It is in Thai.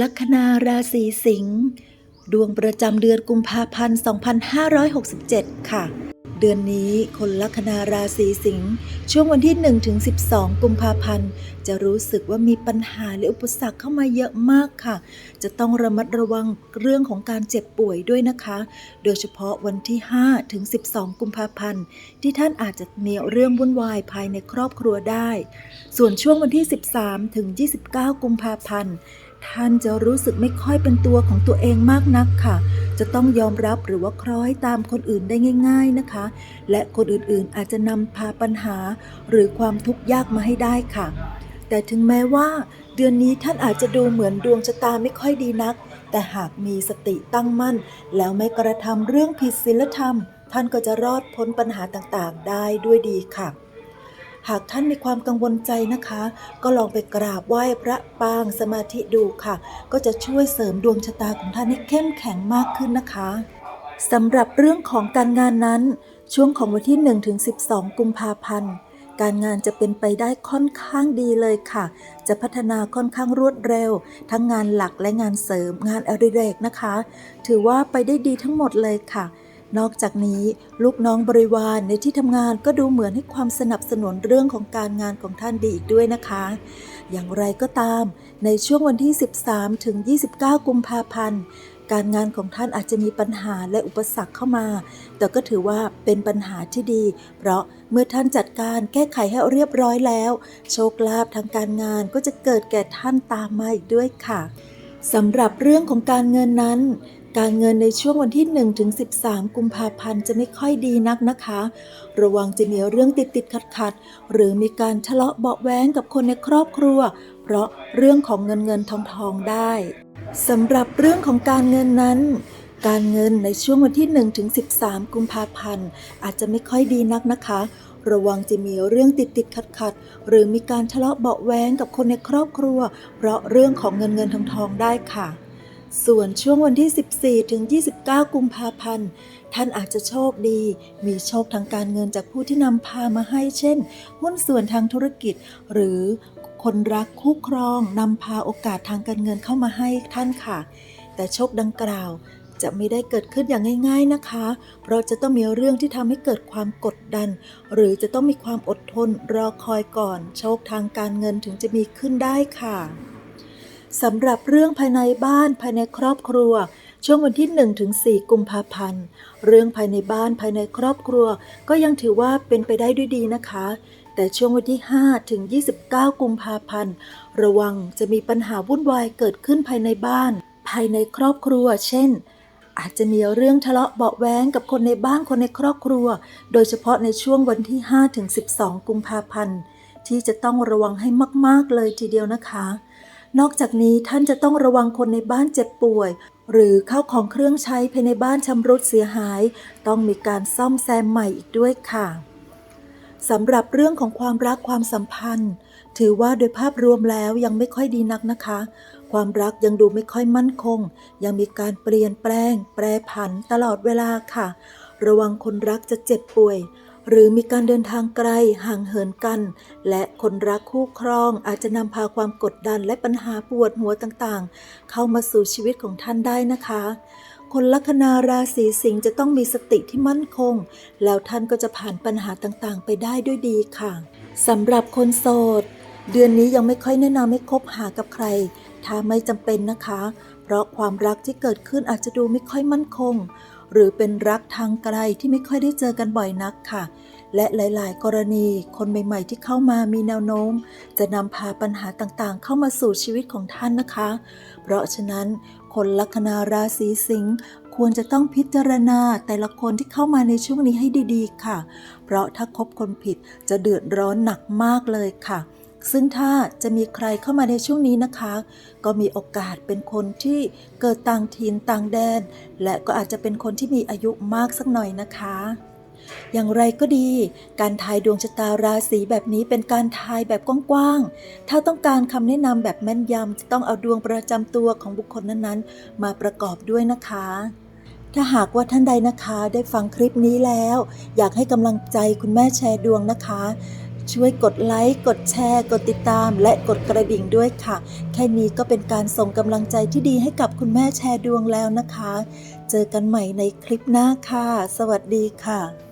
ลัคนาราศีสิงห์ดวงประจำเดือนกุมภาพันธ์ 2567 ค่ะ เดือนนี้คนลัคนาราศีสิงห์ช่วงวันที่1ถึง12 กุมภาพันธ์ จะรู้สึกว่ามีปัญหาหรืออุปสรรคเข้ามาเยอะมากค่ะ จะต้องระมัดระวังเรื่องของการเจ็บป่วยด้วยนะคะ โดยเฉพาะวันที่5ถึง12 กุมภาพันธ์ ที่ท่านอาจจะมีเรื่องวุ่นวายภายในครอบครัวได้ ส่วนช่วงวันที่ 13ถึง29 กุมภาพันธ์ท่านจะรู้สึกไม่ค่อยเป็นตัวของตัวเองมากนักค่ะ จะต้องยอมรับหรือว่าคล้อยตามคนอื่นได้ง่าย ๆนะคะ และคนอื่นๆอาจจะนำพาปัญหา หรือความทุกข์ยากมาให้ได้ค่ะ แต่ถึงแม้ว่า เดือนนี้ท่านอาจจะดูเหมือนดวงชะตาไม่ค่อยดีนัก แต่หากมีสติตั้งมั่น แล้วไม่กระทำเรื่องผิดศีลธรรม ท่านก็จะรอดพ้นปัญหาต่างๆ ได้ด้วยดีค่ะ หากท่านมีความกังวลใจนะคะ ก็ลองไปกราบไหว้พระปางสมาธิดูค่ะ ก็จะช่วยเสริมดวงชะตาของท่านให้เข้มแข็งมากขึ้นนะคะสำหรับเรื่องของการงานนั้น ช่วงของวันที่1ถึง12 กุมภาพันธ์การงานจะเป็นไปได้ค่อนข้างดีเลยค่ะ จะพัฒนาค่อนข้างรวดเร็ว ทั้งงานหลักและงานเสริมงานอดิเรกนะคะ ถือว่าไปได้ดีทั้งหมดเลยค่ะ นอกจากนี้ลูกน้องบริวารในที่ทำงานก็ดูเหมือนให้ความสนับสนุนเรื่องของการงานของท่านดีอีกด้วยนะคะ อย่างไรก็ตาม ในช่วงวันที่ 13 ถึง 29 กุมภาพันธ์ การงานของท่านอาจจะมีปัญหาและอุปสรรคเข้ามา แต่ก็ถือว่าเป็นปัญหาที่ดี เพราะเมื่อท่านจัดการแก้ไขให้เรียบร้อยแล้ว โชคลาภทางการงานก็จะเกิดแก่ท่านตามมาอีกด้วยค่ะสำหรับเรื่องของการเงินนั้น การเงินในช่วงวันที่1ถึง13 กุมภาพันธ์จะไม่ค่อยดีนักนะคะ ระวังจะมีเรื่องติดติดขัดขัดหรือมีการทะเลาะเบาะแว้งกับคนในครอบครัว เพราะเรื่องของเงินเงินทองทองได้สำหรับเรื่องของการเงินนั้นการเงินในช่วงวันที่1ถึง13 กุมภาพันธ์อาจจะไม่ค่อยดีนักนะคะ ระวังจะมีเรื่องติดติดขัดขัดหรือมีการทะเลาะเบาะแว้งกับคนในครอบครัว เพราะเรื่องของเงินเงินทองทองได้ค่ะ ส่วนช่วงวันที่ 14 ถึง 29 กุมภาพันธ์ ท่านอาจจะโชคดี มีโชคทางการเงินจากผู้ที่นำพามาให้ เช่น หุ้นส่วนทางธุรกิจ หรือคนรักคู่ครองนำพาโอกาสทางการเงินเข้ามาให้ท่านค่ะ แต่โชคดังกล่าวจะไม่ได้เกิดขึ้นอย่างง่าย ๆนะคะ เพราะจะต้องมีเรื่องที่ทำให้เกิดความกดดัน หรือจะต้องมีความอดทนรอคอยก่อน โชคทางการเงินถึงจะมีขึ้นได้ค่ะ สำหรับเรื่องภายในบ้านภายในครอบครัว ช่วงวันที่1ถึง4กุมภาพันธ์ เรื่องภายในบ้านภายในครอบครัว ก็ยังถือว่าเป็นไปได้ด้วยดีนะคะ แต่ช่วงวันที่ 5 ถึง 29 กุมภาพันธ์ ระวังจะมีปัญหาวุ่นวายเกิดขึ้นภายในบ้าน ภายในครอบครัว เช่นอาจจะมีเรื่องทะเลาะเบาแว้งกับคนในบ้านคนในครอบครัว โดยเฉพาะในช่วงวันที่5ถึง12 กุมภาพันธ์ ที่จะต้องระวังให้มาก ๆ เลยทีเดียวนะคะ นอกจากนี้ท่านจะต้องระวังคนในบ้านเจ็บป่วย หรือข้าวของเครื่องใช้ภายในบ้านชำรุดเสียหาย ต้องมีการซ่อมแซมใหม่อีกด้วยค่ะสำหรับเรื่องของความรักความสัมพันธ์ ถือว่าโดยภาพรวมแล้วยังไม่ค่อยดีนักนะคะ ความรักยังดูไม่ค่อยมั่นคง ยังมีการเปลี่ยนแปลง แปรผันตลอดเวลาค่ะ ระวังคนรักจะเจ็บป่วย หรือมีการเดินทางไกลห่างเหินกัน และคนรักคู่ครองอาจจะนำพาความกดดันและปัญหาปวดหัวต่างๆ เข้ามาสู่ชีวิตของท่านได้นะคะ คนลัคนาราศีสิงห์จะต้องมีสติที่มั่นคง แล้วท่านก็จะผ่านปัญหาต่างๆ ไปได้ด้วยดีค่ะสำหรับคนโสด เดือนนี้ยังไม่ค่อยแนะนำให้คบหากับใคร ถ้าไม่จำเป็นนะคะ เพราะความรักที่เกิดขึ้นอาจจะดูไม่ค่อยมั่นคง หรือเป็นรักทางไกลที่ไม่ค่อยได้เจอกันบ่อยนักค่ะ และหลาย ๆ กรณีคนใหม่ ๆ ที่เข้ามามีแนวโน้ม จะนำพาปัญหาต่างๆ เข้ามาสู่ชีวิตของท่านนะคะ เพราะฉะนั้น คนลัคนาราศีสิงห์ควรจะต้องพิจารณาแต่ละคนที่เข้ามาในช่วงนี้ให้ดี ๆ ค่ะ เพราะถ้าคบคนผิดจะเดือดร้อนหนักมากเลยค่ะ ซึ่งถ้าจะมีใครเข้ามาในช่วงนี้นะคะ ก็มีโอกาสเป็นคนที่เกิดต่างถิ่นต่างแดน และก็อาจจะเป็นคนที่มีอายุมากสักหน่อยนะคะ อย่างไรก็ดี การทายดวงชะตาราศีแบบนี้เป็นการทายแบบกว้างๆ ถ้าต้องการคำแนะนำแบบแม่นยำจะต้องเอาดวงประจำตัวของบุคคลนั้นๆ มาประกอบด้วยนะคะถ้าหากว่าท่านใดนะคะได้ฟังคลิปนี้แล้ว อยากให้กำลังใจคุณแม่แชร์ดวงนะคะ ช่วยกดไลค์ กดแชร์ กดติดตาม และกดกระดิ่งด้วยค่ะ แค่นี้ก็เป็นการส่งกำลังใจที่ดีให้กับคุณแม่แชร์ดวงแล้วนะคะ เจอกันใหม่ในคลิปหน้าค่ะ สวัสดีค่ะ